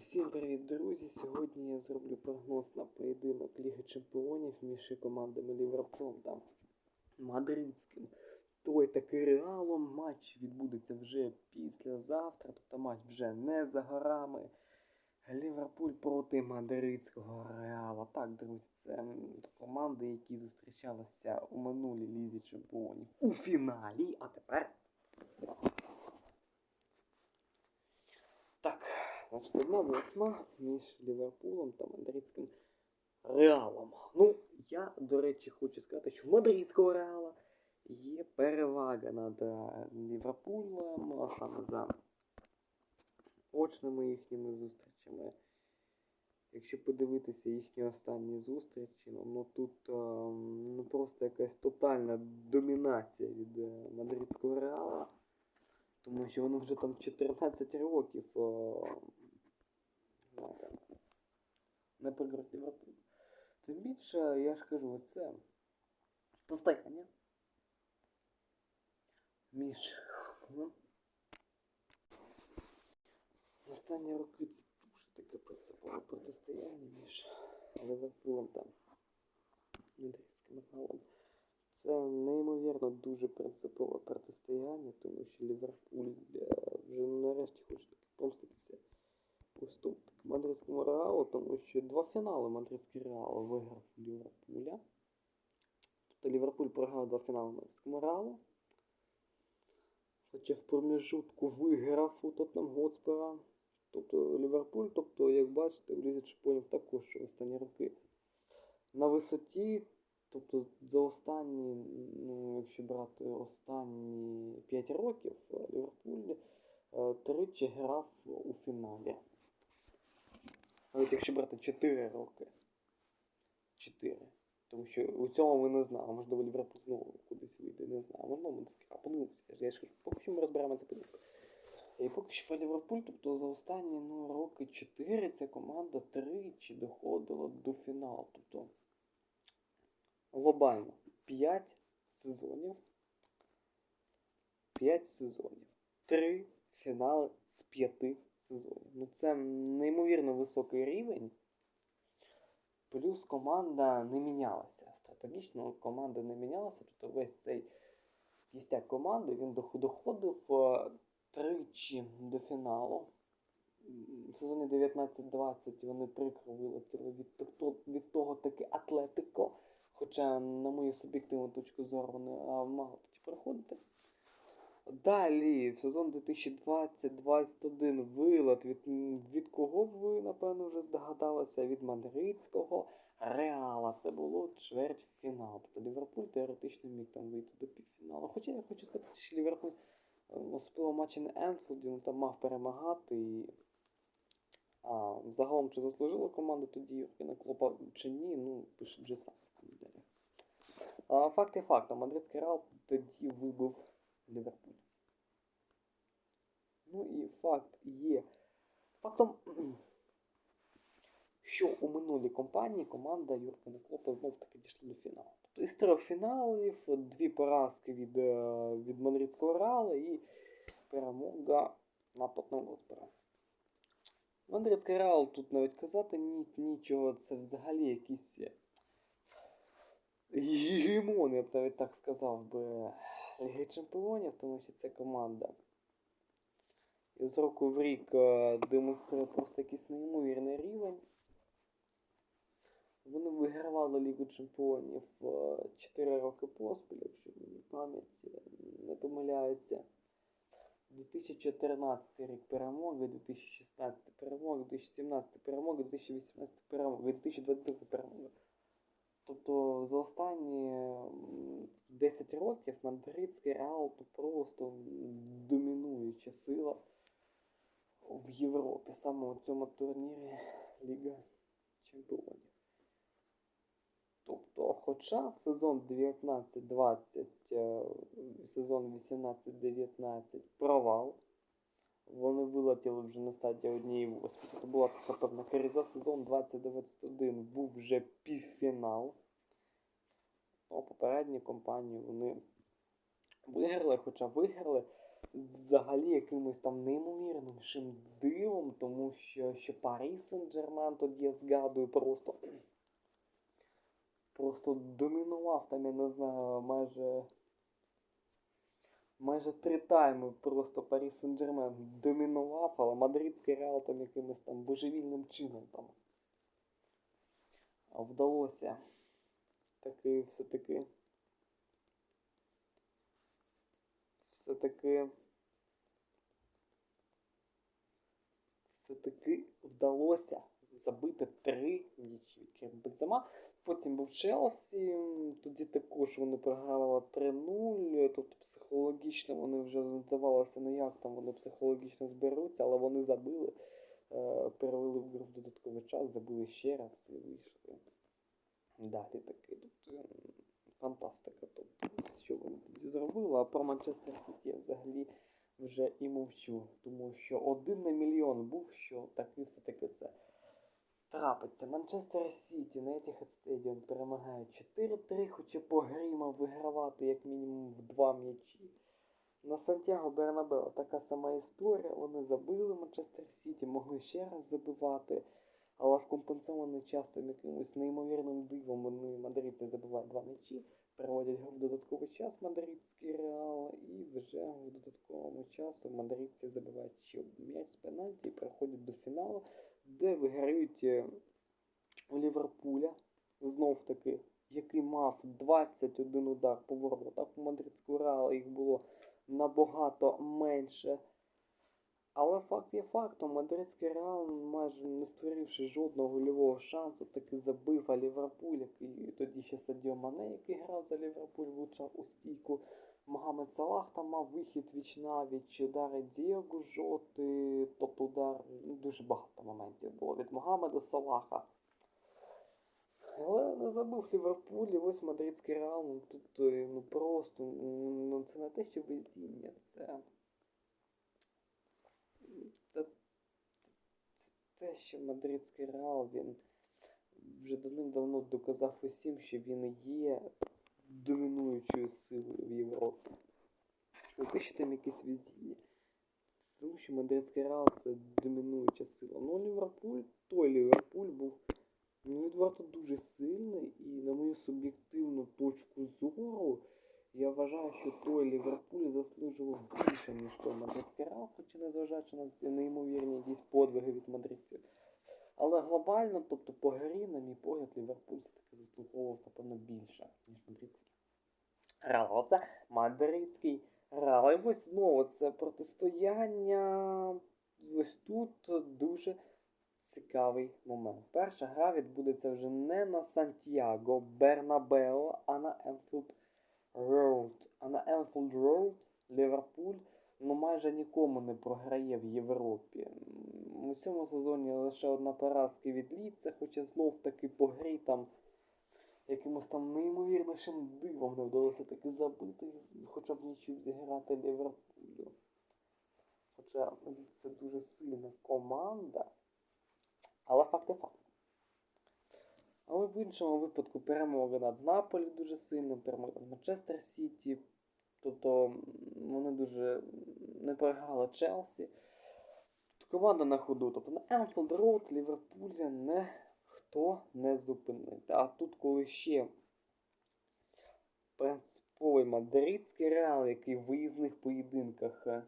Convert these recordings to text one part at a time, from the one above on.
Всім привіт, друзі! Сьогодні я зроблю прогноз на поєдинок Ліги Чемпіонів між командами Ліверпулем та Мадридським. Той таки реалом. Матч відбудеться вже післязавтра, тобто матч вже не за горами. Ліверпуль проти мадридського реала. Так, друзі, це команди, які зустрічалися у минулій лізі чемпіонів у фіналі, а тепер. Так, одна восьма між Ліверпулем та мадридським реалом. Ну, я, до речі, хочу сказати, що в мадридського реала є перевага над е, Ліверпулем, а саме за очними їхніми зустрічами. Якщо подивитися їхні останні зустрічі, ну, ну тут е, ну, просто якась тотальна домінація від е, мадридського реала. Тому що вони вже там 14 років знаєте, не Ліверпуль. Тим більше, я ж кажу, це состояння між. ну, Останні роки це дуже таке принципове протистояння між Ливерпулем та Мадридським реалом. Це неймовірно дуже принципове протистояння, тому що Ліверпуль е, вже нарешті хоче таки помститися так, мадридському реалу, тому що два фінали мадридський реал виграв Ліверпуля. Тобто Ліверпуль програв два фінали мадридському реалу. Хоча в проміжутку виграв у Тотнам Готспера. Тобто Ліверпуль, тобто, як бачите, в Лізі Чемпіонів також останні роки на висоті. Тобто за останні, ну, якщо брати останні 5 років, е, Ліверпуль е, тричі грав у фіналі. Навіть якщо брати 4 роки. 4. Тому що у цьому ми не знаємо. Можливо, Ліверпуль знову кудись вийде, не знаю. Можливо, ми а подивимося. Я ж кажу, поки що ми розберемо це подивку. І поки що про Ліверпуль, тобто за останні ну, роки 4 ця команда тричі доходила до фіналу. Тобто глобально 5 сезонів. 5 сезонів. 3 фінали з 5 сезонів. Ну це неймовірно високий рівень. Плюс команда не мінялася. Стратегічно команда не мінялася. Тобто весь цей кістяк команди він доходив е, тричі до фіналу. В сезоні 19-20 вони прикро вилетіли від, від того таки Атлетико. Хоча, на мою суб'єктивну точку зору, вони а, мали тоді проходити. Далі, в сезон 2020-2021 вилет від, від кого б ви, напевно, вже здогадалися? Від мадридського Реала. Це було чвертьфінал. Тобто Ліверпуль теоретично міг там вийти до півфіналу. Хоча я хочу сказати, що Ліверпуль е, особливо матчі на Енфілді ну, там мав перемагати. І... А, загалом, чи заслужила команда тоді Юргена Клопа чи ні, ну, пише вже сам. Факт є фактом, мадридський Реал тоді вибив Ліверпуль. Ну і факт є фактом, що у минулій кампанії команда Юргена Клопа знов таки дійшла до фіналу. Тобто із трьох фіналів дві поразки від, е, від Мадридського Реала і перемога на Тотнем Готспера. Мадридський Реал тут навіть казати ні, нічого, це взагалі якісь е, гегемони, я б навіть так сказав би, Ліги Чемпіонів, тому що ця команда з року в рік е, демонструє просто якийсь неймовірний рівень. Вони вигравали Лігу Чемпіонів 4 роки поспіль, якщо мені пам'ять е, не помиляється. 2014 рік перемоги, 2016 перемоги, 2017 перемоги, 2018 перемоги, 2022 перемоги. Тобто за останні м, 10 років мадридський Реал то просто домінуюча сила в Європі, саме у цьому турнірі Ліга Чемпіонів. Тобто, хоча в сезон 19-20, е, сезон 18-19 провал, вони вилетіли вже на стадії однієї восьми. Тобто була така певна криза. Сезон 2021 був вже півфінал. Ну, попередні компанії вони виграли, хоча виграли взагалі якимось там неймовірним дивом, тому що, що Парі Сен-Джермен тоді я згадую просто. Просто домінував там, я не знаю, майже. Майже три тайми просто Парі Сен-Джермен домінував, але мадридський реал там якимось там божевільним чином там. Вдалося таки все-таки. Все-таки. Все-таки вдалося забити три м'ячі від Бензема. Потім був Челсі, тоді також вони програвали 3-0, тобто психологічно вони вже здавалося, ну як там вони психологічно зберуться, але вони забили, е, перевели в гру в додатковий час, забили ще раз і вийшли. Далі таки. Тобто фантастика. Тобто, що вони тоді зробили, а про Манчестер Сіті я взагалі вже і мовчу, тому що один на мільйон був, що таки все-таки це трапиться. Манчестер Сіті на Etihad Stadium перемагає 4-3, хоча по грі мав вигравати як мінімум в два м'ячі. На Сантьяго Бернабео така сама історія. Вони забили Манчестер Сіті, могли ще раз забивати. Але в компенсований час там якимось неймовірним дивом вони мадридці забивають два м'ячі, переводять гру в додатковий час мадридський реал, і вже в додатковому часу мадридці забивають ще м'яч з пенальті і переходять до фіналу, де виграють е, у Ліверпуля знов таки, який мав 21 удар по воротах. У мадридського реала їх було набагато менше. Але факт є фактом, мадридський реал, майже не створивши жодного гольового шансу, таки забив а Ліверпуль, який тоді ще Садіо Мане, який грав за Ліверпуль, влучав у стійку. Магомед Салах там мав вихід віч навіч, удари Дієго Жоти, тобто удар, ну, дуже багато моментів було від Магомеда Салаха. Але не забув Ліверпуль, і ось мадридський реал, ну тут е, ну просто, ну це не те, що везіння, це, це те, що мадридський реал він вже давним-давно доказав усім, що він є домінуючою силою в Європі. Не те, що там якесь везіння. Тому що мадридський реал це домінуюча сила. Ну, Ліверпуль, той Ліверпуль був ну, відверто дуже сильний, і на мою суб'єктивну точку зору. Я вважаю, що той Ліверпуль заслужував більше, ніж той мадридський Реал, хоча незважаючи на ці неймовірні якісь подвиги від мадридців. Але глобально, тобто по грі, на мій погляд, Ліверпуль все-таки заслуговував, напевно, більше, ніж мадридський. Реал, це мадридський Реал. І ось знову це протистояння. Ось тут дуже цікавий момент. Перша гра відбудеться вже не на Сантьяго Бернабео, а на Енфілд Роуд. А на Енфілд Роуд Ліверпуль ну майже нікому не програє в Європі. У цьому сезоні лише одна поразка від Ліца, хоча знов таки по грі там якимось там неймовірнішим дивом не вдалося таки забити, хоча б нічого зіграти Ліверпулю. Хоча це дуже сильна команда. Але факт є факт. Але в іншому випадку перемога над Наполі дуже сильна, перемога над Манчестер Сіті. Тобто вони дуже не програли Челсі. Тут команда на ходу. Тобто на Енфілд Роуд Ліверпуля ніхто не зупинить. А тут, коли ще принциповий мадридський реал, який в виїзних поєдинках е,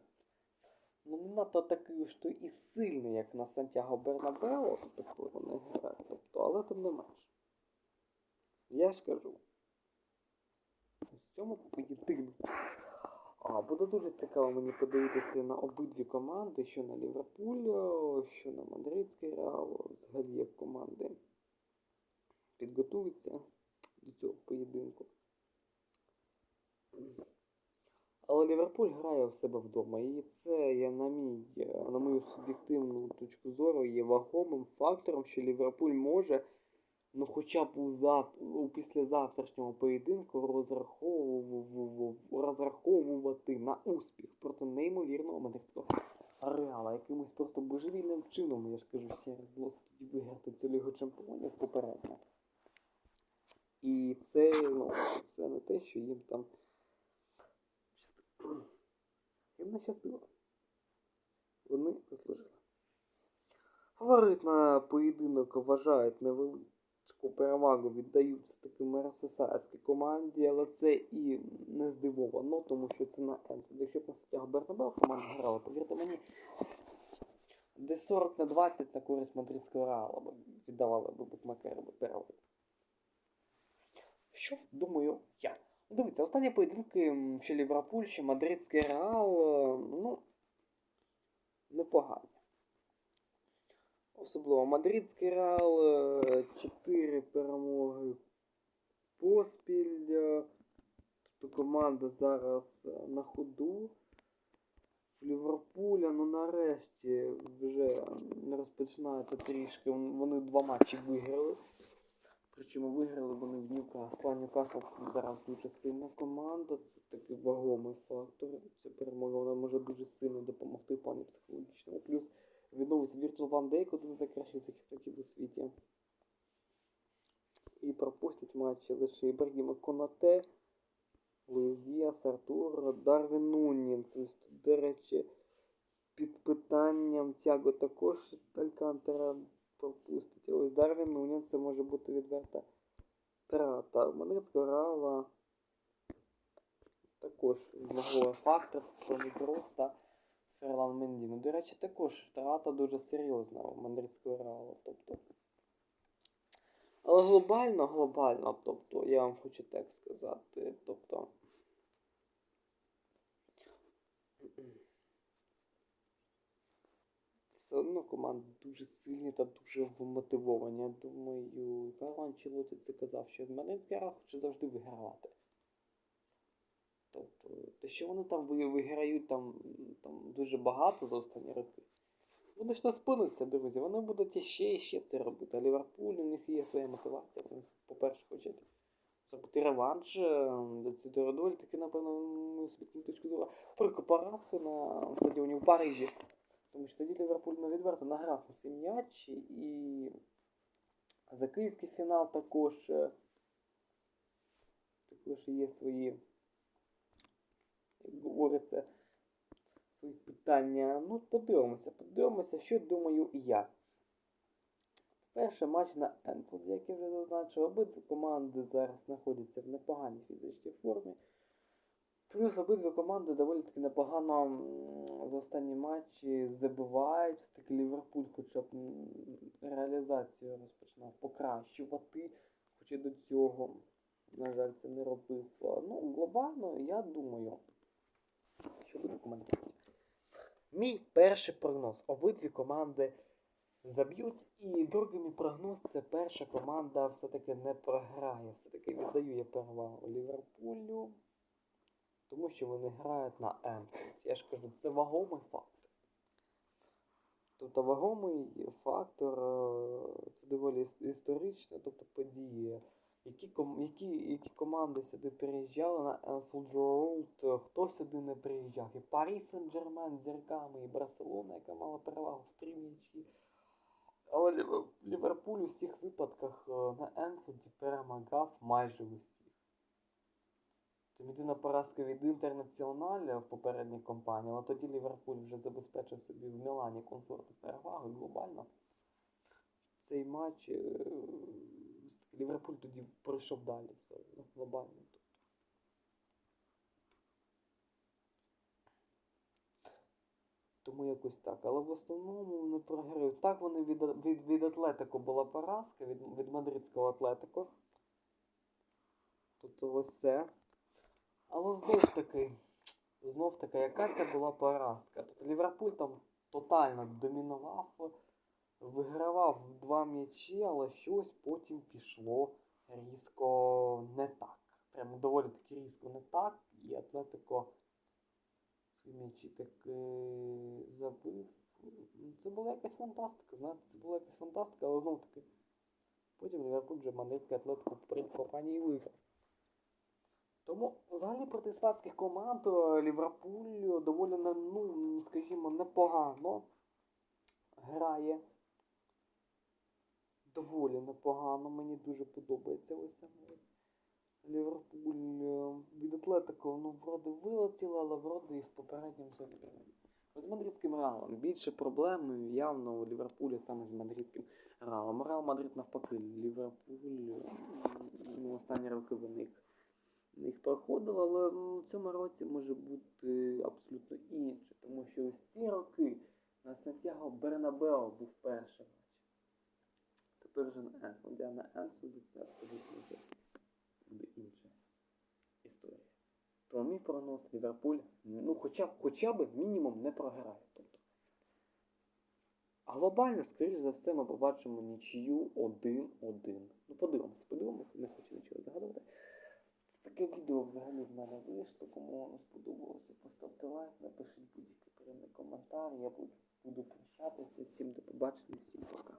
ну, не надто такий то і сильний, як на Сантьяго Бернабео, тобто вони грають. Тобто, але тим не менш. Я ж кажу. В цьому поєдинку. А, буде дуже цікаво мені подивитися на обидві команди, що на Ліверпуль, що на Мадридський Реал, взагалі як команди підготуються до цього поєдинку. Але Ліверпуль грає в себе вдома. І це є на мій, на мою суб'єктивну точку зору є вагомим фактором, що Ліверпуль може, ну хоча б у, зав... у післязавтрашнього поєдинку розраховував... розраховувати на успіх проти неймовірного мадридського Реала, якимось просто божевільним чином, я ж кажу, ще раз вдалося тоді виграти цю Лігу Чемпіонів попередньо. І це, ну, це не те, що їм там. Їм не щастило. Вони заслужили. Фаворит на поєдинок вважають невеличку перевагу віддають все-таки команді, але це і не здивовано, тому що це на Енфілд. Якщо б на сетях Бернабел команда грала, повірте мені, десь 40 на 20 на користь мадридського реала віддавали б букмекери перевагу. Що думаю я? Дивіться, останні поєдинки, що Ліверпуль, що Мадридський Реал, е, ну, непогані. Особливо Мадридський Реал, 4 перемоги поспіль. е, Тобто команда зараз е, на ходу. Ліверпуля, ну нарешті вже розпочинається трішки. Вони два матчі виграли. Причому виграли вони в Ньюкасл. А Ньюкасл це зараз дуже сильна команда, це такий вагомий фактор. Ця перемога вона може дуже сильно допомогти в плані психологічному. Плюс відновився Вірджил Ван Дейк, один з найкращих захисників у світі. І пропустять матчі лише Ібрагіма Конате, Луїс Діас, Артур, Дарвін. Ось тут, до речі, під питанням Тяго також Алькантера пропустить. Ось Дарвін Нунінс це може бути відверта втрата. У Мадридського Реала також можливий фактор, це Тоні Крос та Ферлан Менді. Ну, до речі, також втрата дуже серйозна у Мадридського Реала. Тобто. Але глобально, глобально, тобто, я вам хочу так сказати, тобто. Все одно команди дуже сильні та дуже вмотивовані. Я думаю, Карло Анчелоті це казав, що Мадридський Реал хоче завжди вигравати. Тобто, те, що вони там виграють там, там дуже багато за останні роки. Вони ж не спинуться, друзі. Вони будуть іще і ще це робити. А Ліверпуль, у них є своя мотивація. Вони, по-перше, хочуть зробити реванш. е, Це доволі таки, напевно, собі точку зору. Прика поразка на стадіоні в Парижі. Тому що тоді Ліверпуль ну, відверто награв на свій м'яч і за київський фінал також, е, також є свої, як говориться, свої питання. Ну, подивимося, подивимося, що думаю я. Перший матч на Енфілді, як я вже зазначив, обидві команди зараз знаходяться в непоганій фізичній формі. Плюс обидві команди доволі таки непогано за останні матчі забивають. Все-таки Ліверпуль хоча б реалізацію розпочинав покращувати, хоча до цього, на жаль, це не робив. Ну, глобально, я думаю, що буде коментувати. Мій перший прогноз. Обидві команди заб'ють. І другий мій прогноз це перша команда все-таки не програє. Все-таки віддаю я перевагу Ліверпулю. Тому що вони грають на Енфілд. Я ж кажу, це вагомий фактор. Тобто вагомий фактор е, це доволі іс- історична, тобто події. Які, які, які команди сюди переїжджали на Anfield Road, хто сюди не приїжджав? І Парі Сен-Джермен з зірками, і Барселона, яка мала перевагу в три м'ячі. Але Ліверпуль у всіх випадках е, на Енфілді перемагав майже усіх. Єдина поразка від інтернаціоналя в попередній кампанії, але тоді Ліверпуль вже забезпечив собі в Мілані комфортну перевагу глобально. Цей матч е, Ліверпуль тоді пройшов далі все ну, глобально. Тому якось так. Але в основному не програють. Так вони від, від, від Атлетико була поразка, від, від мадридського Атлетико. Тобто ось це. Але знов таки, знов таки, яка це була поразка? Тобто Ліверпуль там тотально домінував, вигравав два м'ячі, але щось потім пішло різко не так. Прямо доволі таки різко не так. І Атлетико свої м'ячі таки забив. Ну, Це була якась фантастика, знаєте, це була якась фантастика, але знов таки. Потім Ліверпуль вже мадридське Атлетико перед компанії виграв. Тому взагалі проти іспанських команд е, Ліверпуль доволі, ну, скажімо, непогано грає. Доволі непогано. Мені дуже подобається ось ось Ліверпуль е, від Атлетико, ну, вроде вилетіло, але вроде і в попередньому турі. З мадридським Реалом більше проблем явно у Ліверпуля саме з мадридським Реалом. Реал Мадрид навпаки, Ліверпуль ну, останні роки в них, в них проходило, але в цьому році може бути абсолютно інше, тому що всі роки на Сантьяго Бернабео був перший матч. Тепер вже на Енфілді, а на Енфілді це абсолютно буде інша історія. Тому мій прогноз Ліверпуль, ну хоча б, хоча б мінімум не програє. Тобто. А глобально, скоріш за все, ми побачимо нічию 1-1. Ну, подивимося, подивимося, не хочу нічого загадувати. Таке відео взагалі в мене вийшло. Кому воно сподобалося, поставте лайк, напишіть будь-який коментар. Я буду, буду прощатися. Всім до побачення, всім пока.